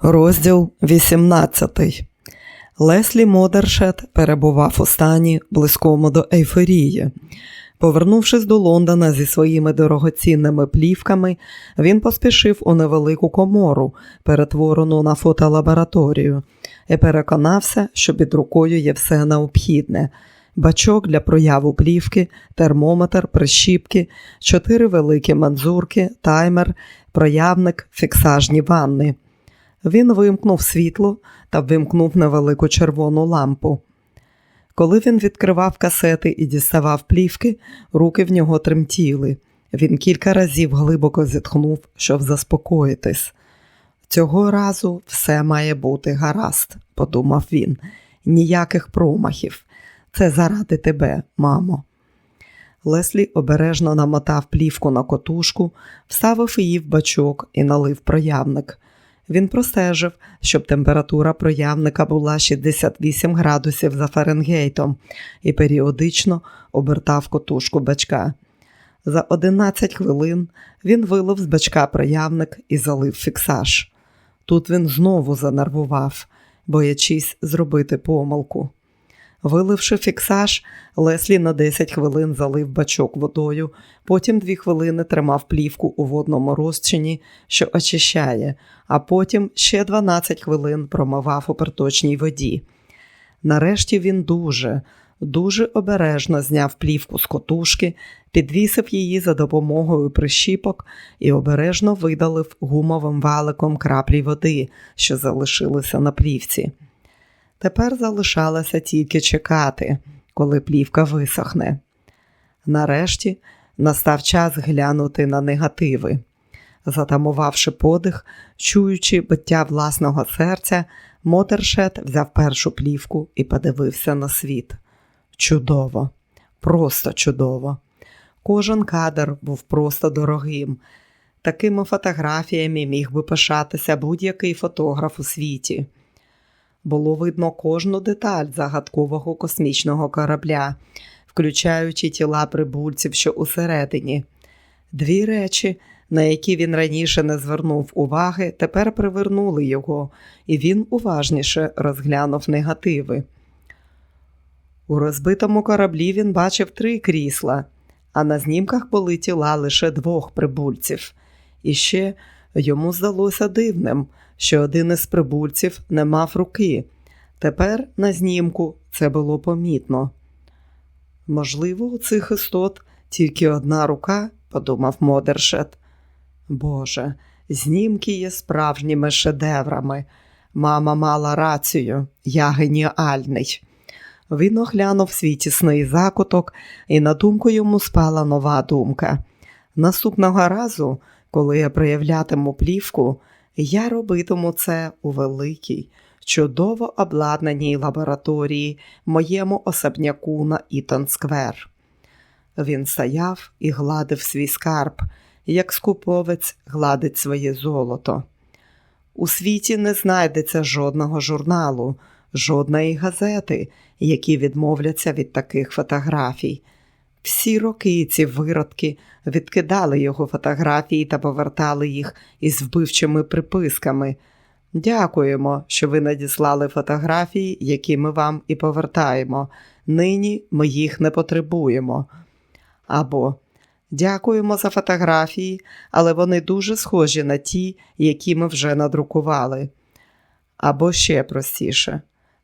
Розділ 18. Леслі Модершет перебував у стані близькому до ейфорії. Повернувшись до Лондона зі своїми дорогоцінними плівками, він поспішив у невелику комору, перетворену на фотолабораторію, і переконався, що під рукою є все необхідне: бачок для прояву плівки, термометр, прищіпки, чотири великі манзурки, таймер, проявник, фіксажні ванни. Він вимкнув світло та вимкнув невелику червону лампу. Коли він відкривав касети і діставав плівки, руки в нього тремтіли. Він кілька разів глибоко зітхнув, щоб заспокоїтись. Цього разу все має бути гаразд, подумав він. Ніяких промахів. Це заради тебе, мамо. Леслі обережно намотав плівку на котушку, вставив її в бачок і налив проявник. Він простежив, щоб температура проявника була 68 градусів за Фаренгейтом і періодично обертав котушку бачка. За 11 хвилин він вилив з бачка проявник і залив фіксаж. Тут він знову занервував, боячись зробити помилку. Виливши фіксаж, Леслі на 10 хвилин залив бачок водою, потім 2 хвилини тримав плівку у водному розчині, що очищає, а потім ще 12 хвилин промивав у проточній воді. Нарешті він дуже, дуже обережно зняв плівку з котушки, підвісив її за допомогою прищіпок і обережно видалив гумовим валиком краплі води, що залишилися на плівці. Тепер залишалося тільки чекати, коли плівка висохне. Нарешті настав час глянути на негативи. Затамувавши подих, чуючи биття власного серця, Мотершет взяв першу плівку і подивився на світ. Чудово, просто чудово. Кожен кадр був просто дорогим. Такими фотографіями міг би пишатися будь-який фотограф у світі. Було видно кожну деталь загадкового космічного корабля, включаючи тіла прибульців, що усередині. Дві речі, на які він раніше не звернув уваги, тепер привернули його, і він уважніше розглянув негативи. У розбитому кораблі він бачив три крісла, а на знімках були тіла лише двох прибульців. І ще йому здалося дивним, що один із прибульців не мав руки. Тепер на знімку це було помітно. Можливо, у цих істот тільки одна рука, подумав Модершет. Боже, знімки є справжніми шедеврами. Мама мала рацію, я геніальний. Він оглянув свій тісний закуток, і на думку йому спала нова думка. Наступного разу, коли я проявлятиму плівку, я робитиму це у великій, чудово обладнаній лабораторії моєму особняку на Ітон Сквер. Він стояв і гладив свій скарб, як скуповець гладить своє золото. У світі не знайдеться жодного журналу, жодної газети, які відмовляться від таких фотографій. Всі роки ці виродки відкидали його фотографії та повертали їх із вбивчими приписками. Дякуємо, що ви надіслали фотографії, які ми вам і повертаємо. Нині ми їх не потребуємо. Або дякуємо за фотографії, але вони дуже схожі на ті, які ми вже надрукували. Або ще простіше.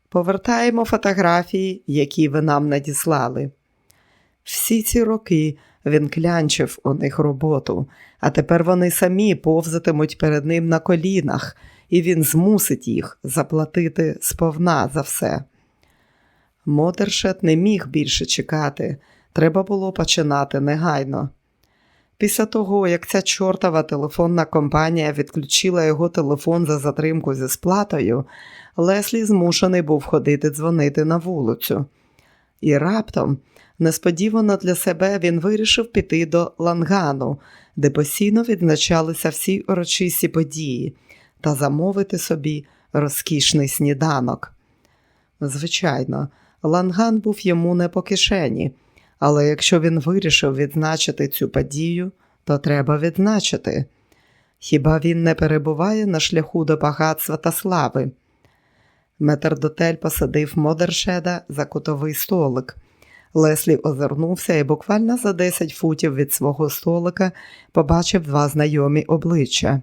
Повертаємо фотографії, які ви нам надіслали. Всі ці роки він клянчив у них роботу, а тепер вони самі повзатимуть перед ним на колінах, і він змусить їх заплатити сповна за все. Мотершет не міг більше чекати, треба було починати негайно. Після того, як ця чортова телефонна компанія відключила його телефон за затримку зі сплатою, Леслі змушений був ходити дзвонити на вулицю. І раптом, несподівано для себе, він вирішив піти до Лангану, де постійно відзначалися всі урочисті події, та замовити собі розкішний сніданок. Звичайно, Ланган був йому не по кишені, але якщо він вирішив відзначити цю подію, то треба відзначити. Хіба він не перебуває на шляху до багатства та слави? Метрдотель посадив Модершеда за кутовий столик. Леслі озирнувся і буквально за 10 футів від свого столика побачив два знайомі обличчя.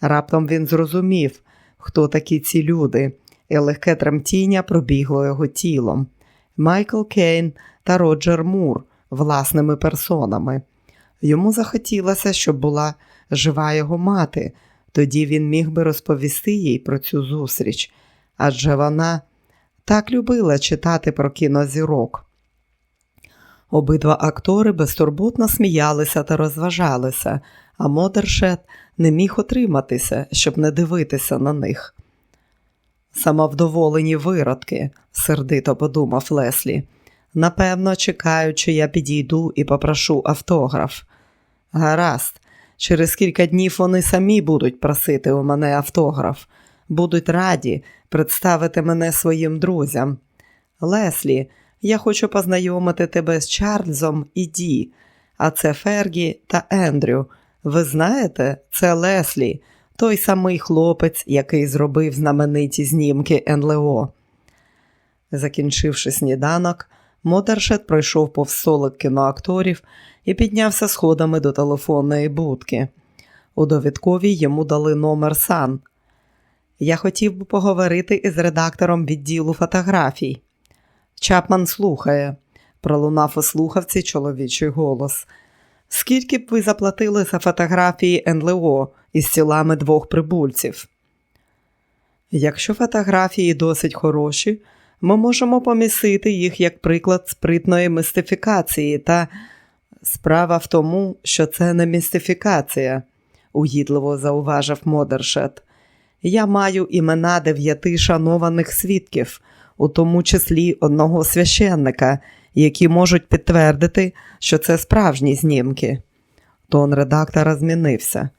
Раптом він зрозумів, хто такі ці люди, і легке тремтіння пробігло його тілом. Майкл Кейн та Роджер Мур власними персонами. Йому захотілося, щоб була жива його мати, тоді він міг би розповісти їй про цю зустріч, адже вона так любила читати про кінозірок. Обидва актори безтурботно сміялися та розважалися, а Модершет не міг отриматися, щоб не дивитися на них. Самовдоволені виродки, сердито подумав Леслі. Напевно, чекаючи, я підійду і попрошу автограф. Гаразд, через кілька днів вони самі будуть просити у мене автограф, будуть раді представити мене своїм друзям. Леслі, я хочу познайомити тебе з Чарльзом і Ді, а це Фергі та Ендрю. Ви знаєте, це Леслі, той самий хлопець, який зробив знамениті знімки НЛО. Закінчивши сніданок, Модершет пройшов повз столик кіноакторів і піднявся сходами до телефонної будки. У довідковій йому дали номер сан. Я хотів би поговорити із редактором відділу фотографій. Чапман слухає, пролунав у слухавці чоловічий голос. Скільки б ви заплатили за фотографії НЛО із тілами двох прибульців? Якщо фотографії досить хороші, ми можемо помісити їх як приклад спритної містифікації, та справа в тому, що це не містифікація, угідливо зауважив Модершет. Я маю імена дев'яти шанованих свідків, у тому числі одного священника, які можуть підтвердити, що це справжні знімки. Тон редактора змінився.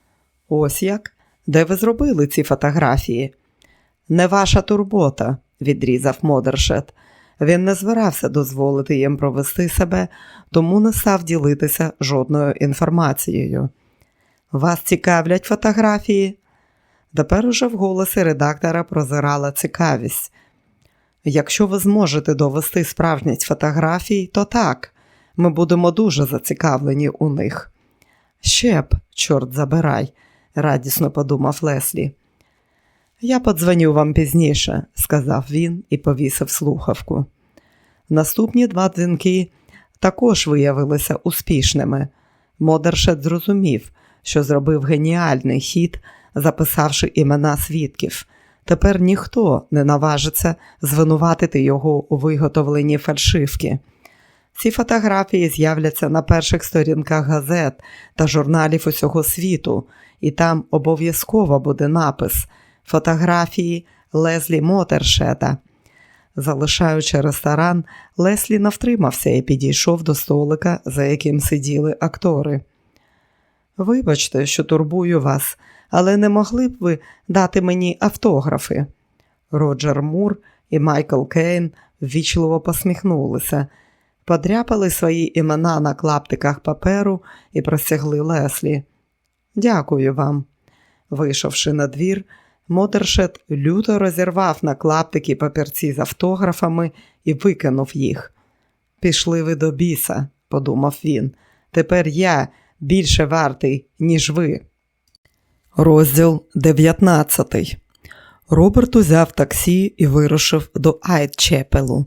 Ось як? Де ви зробили ці фотографії? Не ваша турбота, відрізав Модершет. Він не збирався дозволити їм провести себе, тому не став ділитися жодною інформацією. Вас цікавлять фотографії? Тепер уже в голосі редактора прозирала цікавість. Якщо ви зможете довести справжність фотографій, то так, ми будемо дуже зацікавлені у них. Ще б, чорт забирай, радісно подумав Леслі. Я подзвоню вам пізніше, сказав він і повісив слухавку. Наступні два дзвінки також виявилися успішними. Модершет зрозумів, що зробив геніальний хід, записавши імена свідків. Тепер ніхто не наважиться звинуватити його у виготовленні фальшивки. Ці фотографії з'являться на перших сторінках газет та журналів усього світу, і там обов'язково буде напис фотографії Лезлі Мотершета. Залишаючи ресторан, Леслі навтримався і підійшов до столика, за яким сиділи актори. Вибачте, що турбую вас, але не могли б ви дати мені автографи? Роджер Мур і Майкл Кейн ввічливо посміхнулися, подряпали свої імена на клаптиках паперу і простягли Леслі. Дякую вам. Вийшовши на двір, Модершет люто розірвав на клаптики папірці з автографами і викинув їх. Пішли ви до біса, подумав він. Тепер я більше вартий, ніж ви. Розділ 19 Роберт узяв таксі і вирушив до Айтчепелу.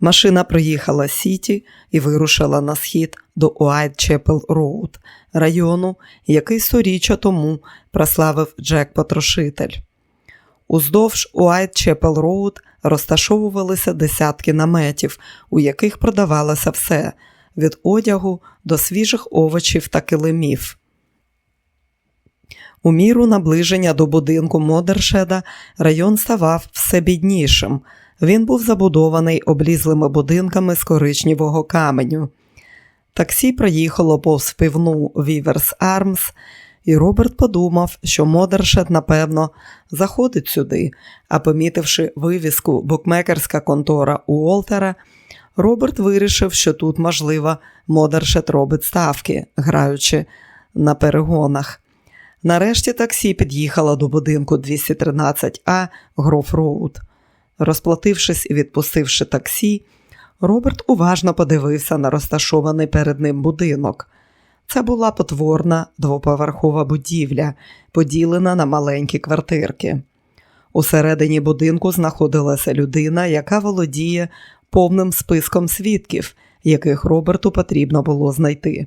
Машина проїхала Сіті і вирушила на схід до Уайтчепел Роуд, району, який сторіччя тому прославив Джек Потрошитель. Уздовж Уайтчепел Роуд розташовувалися десятки наметів, у яких продавалося все від одягу до свіжих овочів та килимів. У міру наближення до будинку Модершеда район ставав все біднішим. Він був забудований облізлими будинками з коричневого каменю. Таксі проїхало повз пивну Віверс Армс, і Роберт подумав, що Модершед, напевно, заходить сюди, а помітивши вивіску букмекерська контора Уолтера, Роберт вирішив, що тут, можливо, Модершед робить ставки, граючи на перегонах. Нарешті таксі під'їхало до будинку 213А Гроф Роуд. Розплатившись і відпустивши таксі, Роберт уважно подивився на розташований перед ним будинок. Це була потворна двоповерхова будівля, поділена на маленькі квартирки. Усередині будинку знаходилася людина, яка володіє повним списком свідків, яких Роберту потрібно було знайти.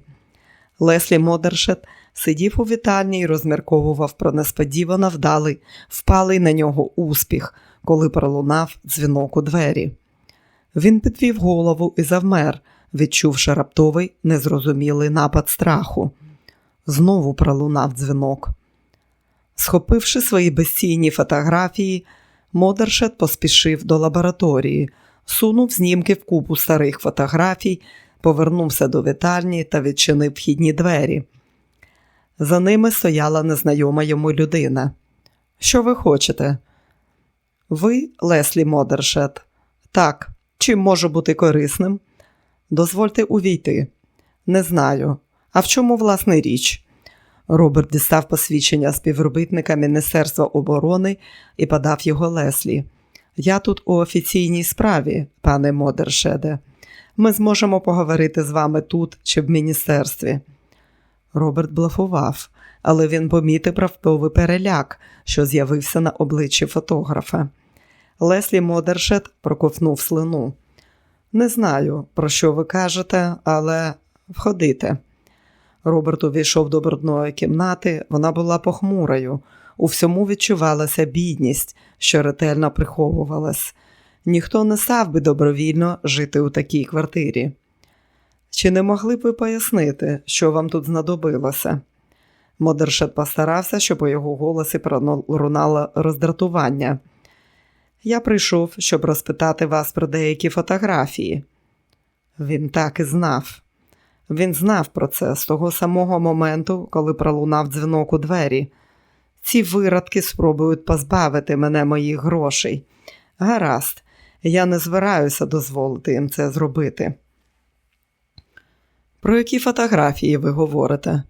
Леслі Модершет сидів у вітальні і розмірковував про несподівано вдалий, впалий на нього успіх, коли пролунав дзвінок у двері. Він підвів голову і завмер, відчувши раптовий незрозумілий напад страху. Знову пролунав дзвінок. Схопивши свої безцінні фотографії, Модершет поспішив до лабораторії, сунув знімки в купу старих фотографій, повернувся до вітальні та відчинив вхідні двері. За ними стояла незнайома йому людина. Що ви хочете? Ви, Леслі Модершет. Так, чим можу бути корисним? Дозвольте увійти. Не знаю. А в чому власне річ? Роберт дістав посвідчення співробітника Міністерства оборони і подав його Леслі. Я тут у офіційній справі, пане Модершеде. Ми зможемо поговорити з вами тут чи в міністерстві. Роберт блефував, але він помітив раптовий переляк, що з'явився на обличчі фотографа. Леслі Модершет проковтнув слину. Не знаю, про що ви кажете, але входите. Роберт увійшов до брудної кімнати, вона була похмурою. У всьому відчувалася бідність, що ретельно приховувалась. Ніхто не став би добровільно жити у такій квартирі. Чи не могли б ви пояснити, що вам тут знадобилося? Модершет постарався, щоб у його голосі пролунало роздратування. Я прийшов, щоб розпитати вас про деякі фотографії. Він так і знав. Він знав про це з того самого моменту, коли пролунав дзвінок у двері. Ці виродки спробують позбавити мене моїх грошей. Гаразд, я не збираюся дозволити їм це зробити. Про які фотографії ви говорите?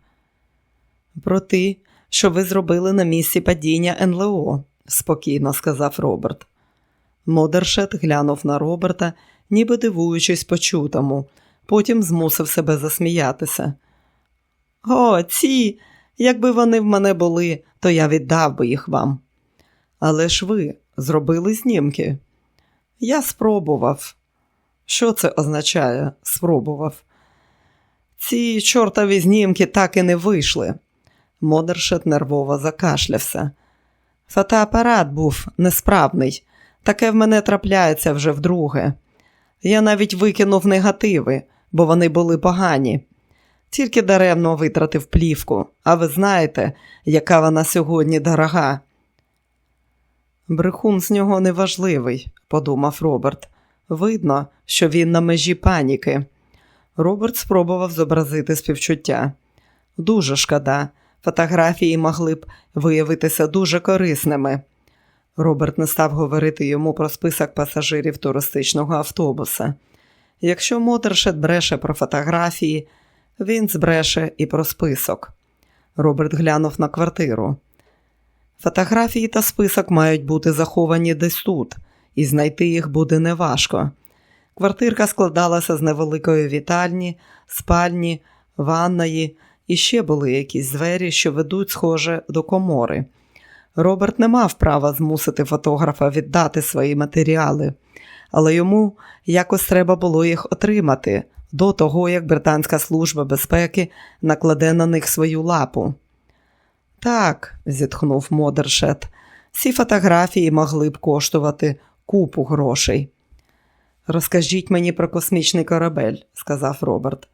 Про ті, що ви зробили на місці падіння НЛО, спокійно сказав Роберт. Модершет глянув на Роберта, ніби дивуючись почутому, потім змусив себе засміятися. О, ці, якби вони в мене були, то я віддав би їх вам. Але ж ви зробили знімки. Я спробував. Що це означає? Спробував. Ці чортові знімки так і не вийшли. Модершет нервово закашлявся. Фотоапарат був несправний. Таке в мене трапляється вже вдруге. Я навіть викинув негативи, бо вони були погані. Тільки даремно витратив плівку, а ви знаєте, яка вона сьогодні дорога. Брехун з нього неважливий, подумав Роберт. Видно, що він на межі паніки. Роберт спробував зобразити співчуття. Дуже шкода, фотографії могли б виявитися дуже корисними. Роберт не став говорити йому про список пасажирів туристичного автобуса. Якщо Мотершет бреше про фотографії, він збреше і про список. Роберт глянув на квартиру. Фотографії та список мають бути заховані десь тут, і знайти їх буде неважко. Квартирка складалася з невеликої вітальні, спальні, ванної і ще були якісь двері, що ведуть, схоже, до комори. Роберт не мав права змусити фотографа віддати свої матеріали, але йому якось треба було їх отримати до того, як Британська служба безпеки накладе на них свою лапу. Так, зітхнув Модершет, ці фотографії могли б коштувати купу грошей. Розкажіть мені про космічний корабель, сказав Роберт.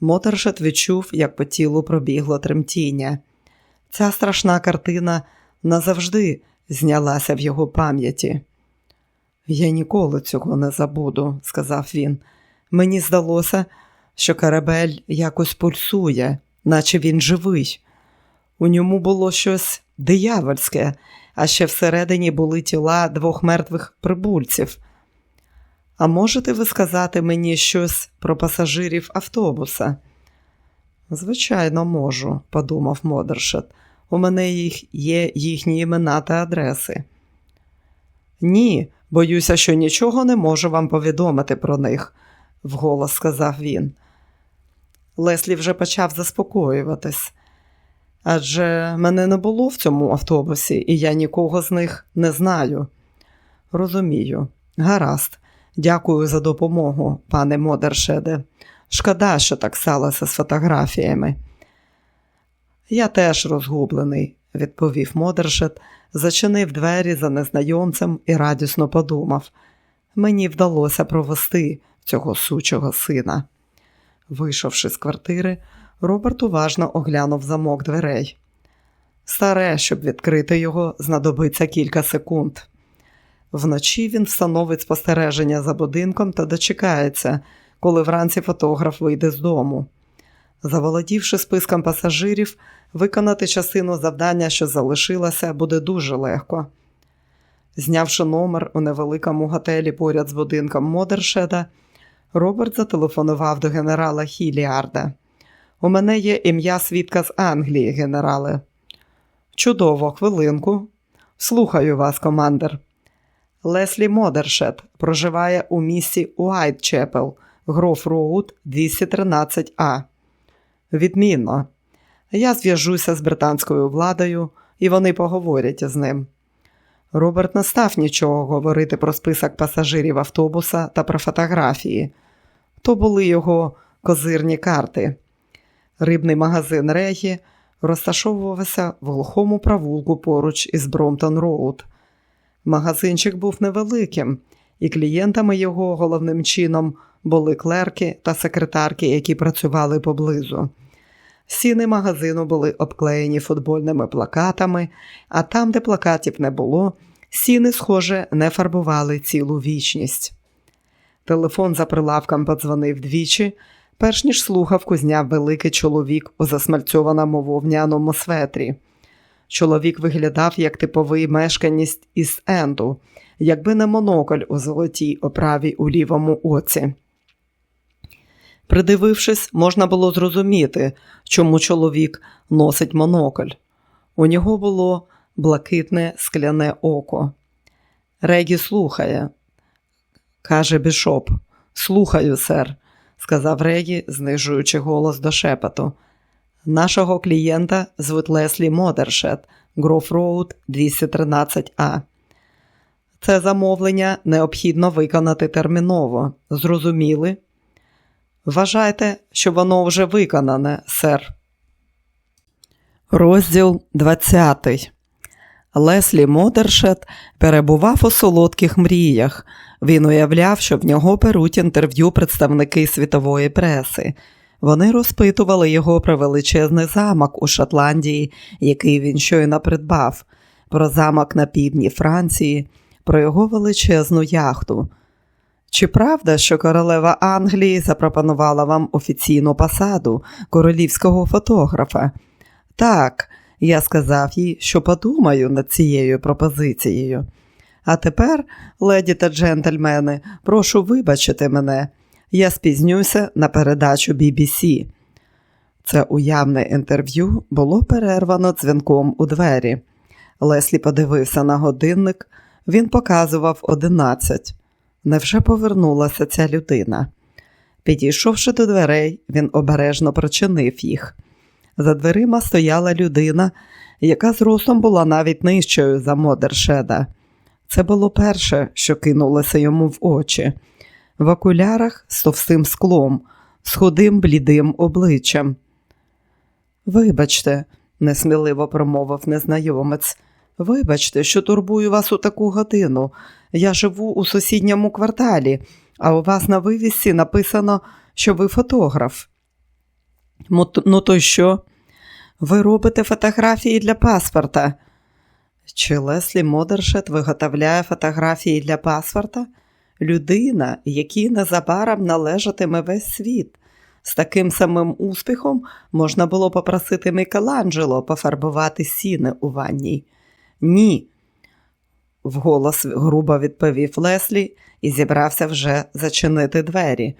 Мотершет відчув, як по тілу пробігло тремтіння. Ця страшна картина назавжди знялася в його пам'яті. Я ніколи цього не забуду, сказав він. Мені здалося, що корабель якось пульсує, наче він живий. У ньому було щось диявольське, а ще всередині були тіла двох мертвих прибульців. А можете ви сказати мені щось про пасажирів автобуса? Звичайно, можу, подумав Модершет. У мене їх є їхні імена та адреси. Ні, боюся, що нічого не можу вам повідомити про них, вголос сказав він. Леслі вже почав заспокоюватись. Адже мене не було в цьому автобусі, і я нікого з них не знаю. Розумію, гаразд, дякую за допомогу, пане Модершеде. Шкода, що так сталося з фотографіями. Я теж розгублений, відповів Модершет, зачинив двері за незнайомцем і радісно подумав. Мені вдалося провести цього сучого сина. Вийшовши з квартири, Роберт уважно оглянув замок дверей. Старе, щоб відкрити його, знадобиться кілька секунд. Вночі він встановить спостереження за будинком та дочекається, коли вранці фотограф вийде з дому. Заволодівши списком пасажирів, виконати частину завдання, що залишилося, буде дуже легко. Знявши номер у невеликому готелі поряд з будинком Модершеда, Роберт зателефонував до генерала Хіліарда. У мене є ім'я свідка з Англії, генерале. Чудово, хвилинку. Слухаю вас, командир. Леслі Модершет проживає у місті Уайтчепел, Гроф Роуд 213А. Відмінно. Я зв'яжуся з британською владою, і вони поговорять із ним. Роберт не став нічого говорити про список пасажирів автобуса та про фотографії. То були його козирні карти. Рибний магазин Регі розташовувався в глухому провулку поруч із Бромтон Роуд. Магазинчик був невеликим, і клієнтами його головним чином були клерки та секретарки, які працювали поблизу. Стіни магазину були обклеєні футбольними плакатами, а там, де плакатів не було, стіни, схоже, не фарбували цілу вічність. Телефон за прилавком подзвонив двічі, перш ніж слухавку зняв великий чоловік у засмальцьованому вовняному светрі. Чоловік виглядав як типовий мешканець із Енду, якби не монокль у золотій оправі у лівому оці. Придивившись, можна було зрозуміти, чому чоловік носить монокль. У нього було блакитне скляне око. Регі слухає, каже Бішоп. Слухаю, сер, сказав Регі, знижуючи голос до шепоту. Нашого клієнта звуть Леслі Модершет, Гроф Роуд 213А. Це замовлення необхідно виконати терміново. Зрозуміли? Вважайте, що воно вже виконане, сер. Розділ 20. Леслі Модершет перебував у солодких мріях. Він уявляв, що в нього беруть інтерв'ю представники світової преси. Вони розпитували його про величезний замок у Шотландії, який він щойно придбав, про замок на півдні Франції, про його величезну яхту. Чи правда, що королева Англії запропонувала вам офіційну посаду королівського фотографа? Так, я сказав їй, що подумаю над цією пропозицією. А тепер, леді та джентльмени, прошу вибачити мене. Я спізнюся на передачу BBC. Це уявне інтерв'ю було перервано дзвінком у двері. Леслі подивився на годинник, він показував одинадцять. Невже повернулася ця людина? Підійшовши до дверей, він обережно прочинив їх. За дверима стояла людина, яка зростом була навіть нижчою за Модершеда. Це було перше, що кинулося йому в очі. В окулярах з товстим склом, з худим блідим обличчям. Вибачте, несміливо промовив незнайомець. Вибачте, що турбую вас у таку годину. Я живу у сусідньому кварталі, а у вас на вивісці написано, що ви фотограф. Ну, то що? Ви робите фотографії для паспорта. Чи Леслі Модершет виготовляє фотографії для паспорта? Людина, якій незабаром належатиме весь світ. З таким самим успіхом можна було попросити Мікеланджело пофарбувати сіни у ванній. Ні, вголос грубо відповів Леслі і зібрався вже зачинити двері.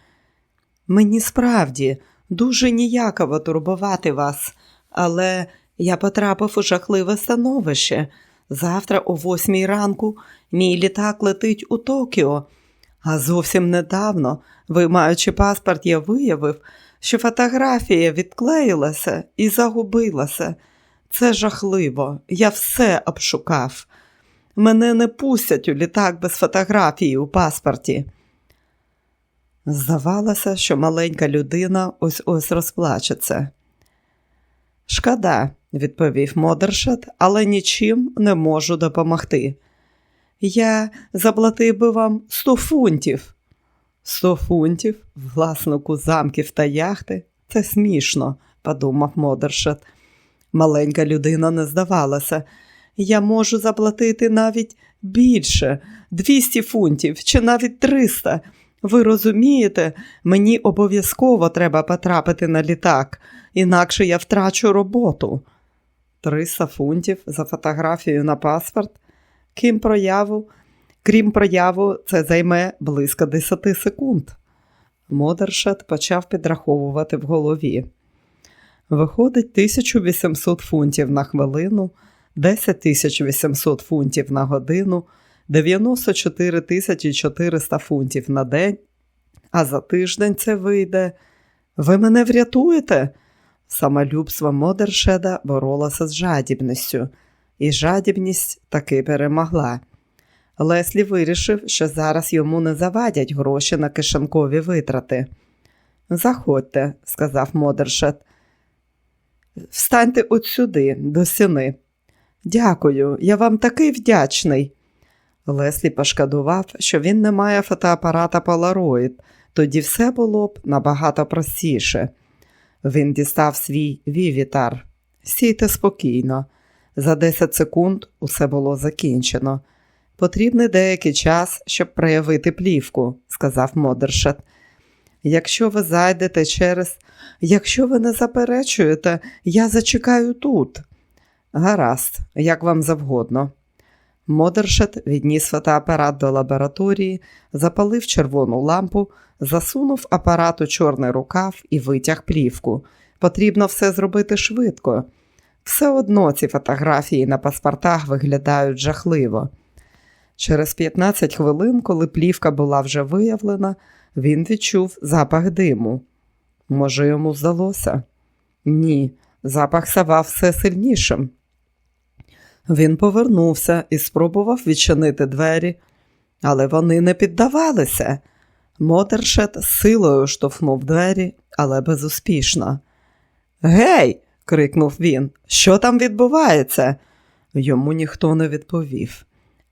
Мені справді дуже ніяково турбувати вас, але Я потрапив у жахливе становище. Завтра о восьмій ранку мій літак летить у Токіо. А зовсім недавно, виймаючи паспорт, я виявив, що фотографія відклеїлася і загубилася. Це жахливо. Я все обшукав. Мене не пустять у літак без фотографії у паспорті. Здавалося, що маленька людина ось ось розплачеться. Шкода, відповів Модершет, але нічим не можу допомогти. Я заплатив би вам сто фунтів. Сто фунтів, власнику замків та яхти це смішно, подумав Модершет. Маленька людина не здавалася. Я можу заплатити навіть більше 200 фунтів чи навіть 300. Ви розумієте, мені обов'язково треба потрапити на літак, інакше я втрачу роботу. 300 фунтів за фотографію на паспорт. Крім прояву, крім прояву, це займе близько 10 секунд. Модершет почав підраховувати в голові. Виходить 1800 фунтів на хвилину, 10 800 фунтів на годину, 94 400 фунтів на день, а за тиждень це вийде. Ви мене врятуєте? Самолюбство Модершеда боролося з жадібністю, і жадібність таки перемогла. Леслі вирішив, що зараз йому не завадять гроші на кишенкові витрати. Заходьте, сказав Модершед. Встаньте от сюди, до стіни. Дякую, я вам такий вдячний. Леслі пошкодував, що він не має фотоапарата Polaroid, тоді все було б набагато простіше. Він дістав свій вівітар. Сійте спокійно. За 10 секунд усе було закінчено. Потрібний деякий час, щоб проявити плівку, сказав Модершет. Якщо ви зайдете через, якщо ви не заперечуєте, я зачекаю тут. Гаразд, як вам завгодно. Модершет відніс фотоапарат до лабораторії, запалив червону лампу, засунув апарат у чорний рукав і витяг плівку. Потрібно все зробити швидко. Все одно ці фотографії на паспортах виглядають жахливо. Через 15 хвилин, коли плівка була вже виявлена, він відчув запах диму. Може, йому здалося? Ні, запах ставав все сильнішим. Він повернувся і спробував відчинити двері, але вони не піддавалися. Мотершет силою штовхнув двері, але безуспішно. Гей! Крикнув він. Що там відбувається? Йому ніхто не відповів.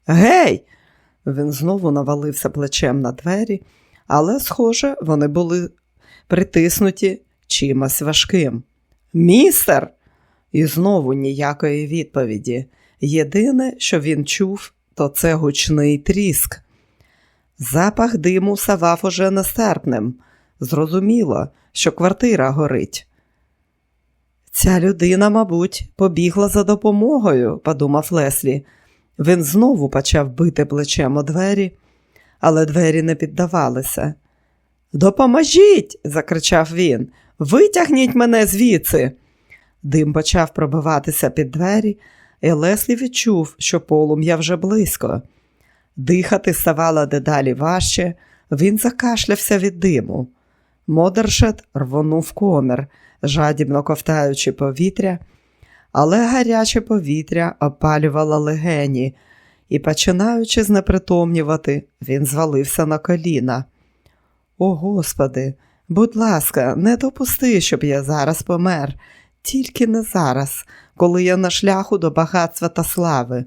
Гей! Він знову навалився плечем на двері, але, схоже, вони були притиснуті чимось важким. Містер! І знову ніякої відповіді. Єдине, що він чув, то це гучний тріск. Запах диму савав уже нестерпним. Зрозуміло, що квартира горить. Ця людина, мабуть, побігла за допомогою, подумав Леслі. Він знову почав бити плечем у двері, але двері не піддавалися. Допоможіть! закричав він. Витягніть мене звідси. Дим почав пробиватися під двері, і Леслі відчув, що полум'я вже близько. Дихати ставало дедалі важче, він закашлявся від диму. Модершет рвонув комір, жадібно ковтаючи повітря, але гаряче повітря опалювало легені, і, починаючи знепритомнювати, він звалився на коліна. О, Господи, будь ласка, не допусти, щоб я зараз помер, тільки не зараз, коли я на шляху до багатства та слави.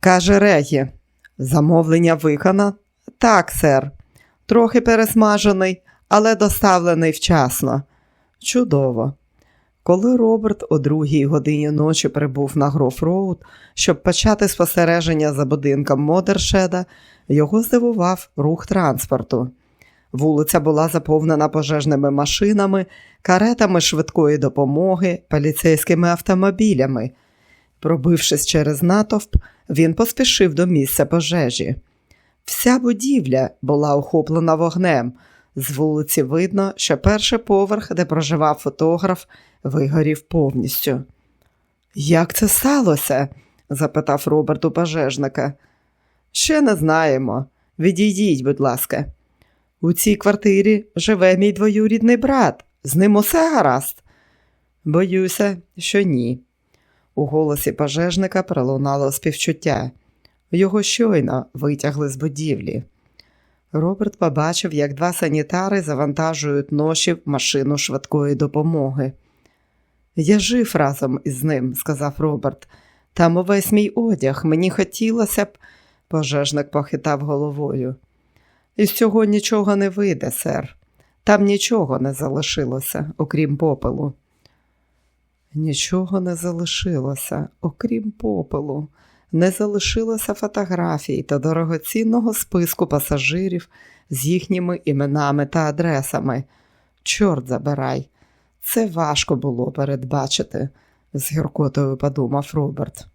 Каже Регі, замовлення виконано? Так, сер. Трохи пересмажений, але доставлений вчасно. Чудово. Коли Роберт о другій годині ночі прибув на Гроф-Роуд, щоб почати спостереження за будинком Модершеда, його здивував рух транспорту. Вулиця була заповнена пожежними машинами, каретами швидкої допомоги, поліцейськими автомобілями. Пробившись через натовп, він поспішив до місця пожежі. Вся будівля була охоплена вогнем. З вулиці видно, що перший поверх, де проживав фотограф, вигорів повністю. Як це сталося? запитав Роберт у пожежника. Ще не знаємо. Відійдіть, будь ласка. У цій квартирі живе мій двоюрідний брат. З ним усе гаразд? Боюся, що ні. У голосі пожежника пролунало співчуття. Його щойно витягли з будівлі. Роберт побачив, як два санітари завантажують ноші в машину швидкої допомоги. Я жив разом із ним, сказав Роберт. Там увесь мій одяг. Мені хотілося б. Пожежник похитав головою. Із цього нічого не вийде, сер. Там нічого не залишилося, окрім попелу. Нічого не залишилося, окрім попелу. Не залишилося фотографій та дорогоцінного списку пасажирів з їхніми іменами та адресами. Чорт забирай, це важко було передбачити, з гіркотою подумав Роберт.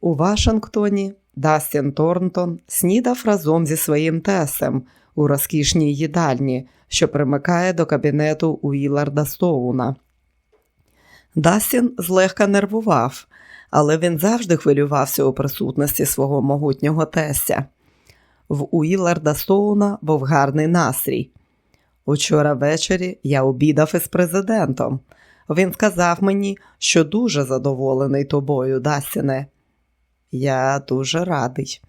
У Вашингтоні Дастін Торнтон снідав разом зі своїм тесем у розкішній їдальні, що примикає до кабінету Уіларда Стоуна. Дастін злегка нервував, але він завжди хвилювався у присутності свого могутнього тестя. В Уіларда Стоуна був гарний настрій. Учора ввечері я обідав із президентом. Він сказав мені, що дуже задоволений тобою, Дастіне. Я дуже радий.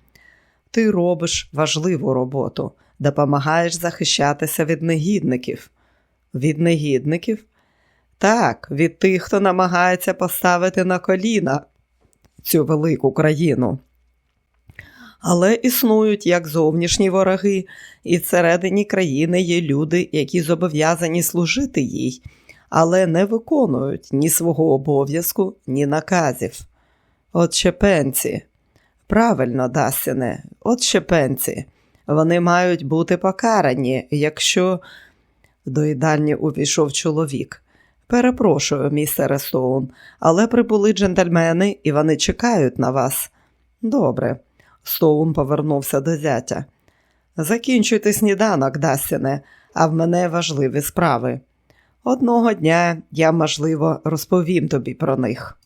Ти робиш важливу роботу, допомагаєш захищатися від негідників. Від негідників? Так, від тих, хто намагається поставити на коліна цю велику країну. Але існують як зовнішні вороги, і всередині країни є люди, які зобов'язані служити їй, але не виконують ні свого обов'язку, ні наказів. От щепенці. Правильно, Дасіне, от щепенці. Вони мають бути покарані, якщо до їдальні увійшов чоловік. Перепрошую, містере Стоун, але прибули джентльмени, і вони чекають на вас. Добре. Стоун повернувся до зятя. Закінчуйте сніданок, Дастіне, а в мене важливі справи. Одного дня я, можливо, розповім тобі про них.